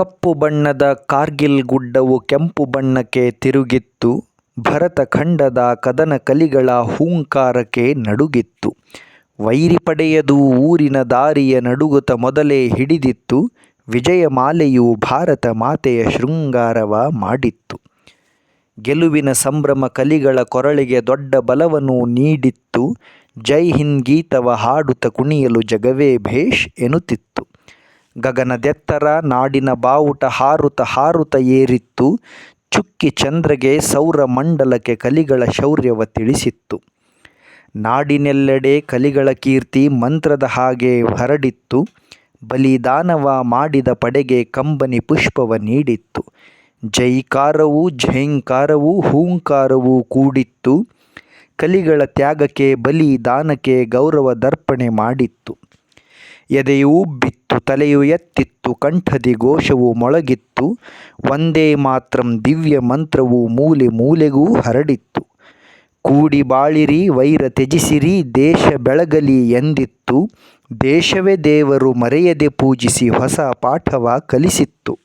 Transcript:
ಕಪ್ಪು ಬಣ್ಣದ ಕಾರ್ಗಿಲ್ ಗುಡ್ಡವು ಕೆಂಪು ಬಣ್ಣಕ್ಕೆ ತಿರುಗಿತ್ತು. ಭರತ ಖಂಡದ ಕದನ ಕಲಿಗಳ ಹೂಂಕಾರಕ್ಕೆ ನಡುಗಿತ್ತು. ವೈರಿ ಪಡೆಯದು ಊರಿನ ದಾರಿಯ ನಡುಗುತ ಮೊದಲೇ ಹಿಡಿದಿತ್ತು. ವಿಜಯಮಾಲೆಯು ಭಾರತ ಮಾತೆಯ ಶೃಂಗಾರವ ಮಾಡಿತ್ತು. ಗೆಲುವಿನ ಸಂಭ್ರಮ ಕಲಿಗಳ ಕೊರಳಿಗೆ ದೊಡ್ಡ ಬಲವನ್ನು ನೀಡಿತ್ತು. ಜೈ ಹಿಂದ್ ಗೀತವ ಹಾಡುತ್ತ ಕುಣಿಯಲು ಜಗವೇ ಭೇಷ್ ಎನ್ನುತ್ತಿತ್ತು. ಗಗನದೆತ್ತರ ನಾಡಿನ ಬಾವುಟ ಹಾರುತ ಹಾರುತ ಏರಿತ್ತು. ಚುಕ್ಕಿ ಚಂದ್ರಗೆ ಸೌರ ಮಂಡಲಕ್ಕೆ ಕಲಿಗಳ ಶೌರ್ಯವ ತಿಳಿಸಿತ್ತು. ನಾಡಿನೆಲ್ಲೆಡೆ ಕಲಿಗಳ ಕೀರ್ತಿ ಮಂತ್ರದ ಹಾಗೆ ಹರಡಿತ್ತು. ಬಲಿದಾನವ ಮಾಡಿದ ಪಡೆಗೆ ಕಂಬನಿ ಪುಷ್ಪವ ನೀಡಿತ್ತು. ಜೈಕಾರವೂ ಝೈಂಕಾರವೂ ಹೂಂಕಾರವೂ ಕೂಡಿತ್ತು. ಕಲಿಗಳ ತ್ಯಾಗಕ್ಕೆ ಬಲಿದಾನಕ್ಕೆ ಗೌರವದರ್ಪಣೆ ಮಾಡಿತ್ತು. ಎದೆಯೂ ತಲೆಯು ಎತ್ತಿತ್ತು, ಕಂಠದಿ ಘೋಷವು ಮೊಳಗಿತ್ತು. ಒಂದೇ ಮಾತ್ರಂ ದಿವ್ಯ ಮಂತ್ರವು ಮೂಲೆ ಮೂಲೆಗೂ ಹರಡಿತ್ತು. ಕೂಡಿ ಬಾಳಿರಿ, ವೈರ ತ್ಯಜಿಸಿರಿ, ದೇಶ ಬೆಳಗಲಿ ಎಂದಿತ್ತು. ದೇಶವೇ ದೇವರು ಮರೆಯದೆ ಪೂಜಿಸಿ ಹೊಸ ಪಾಠವ ಕಲಿಸಿತ್ತು.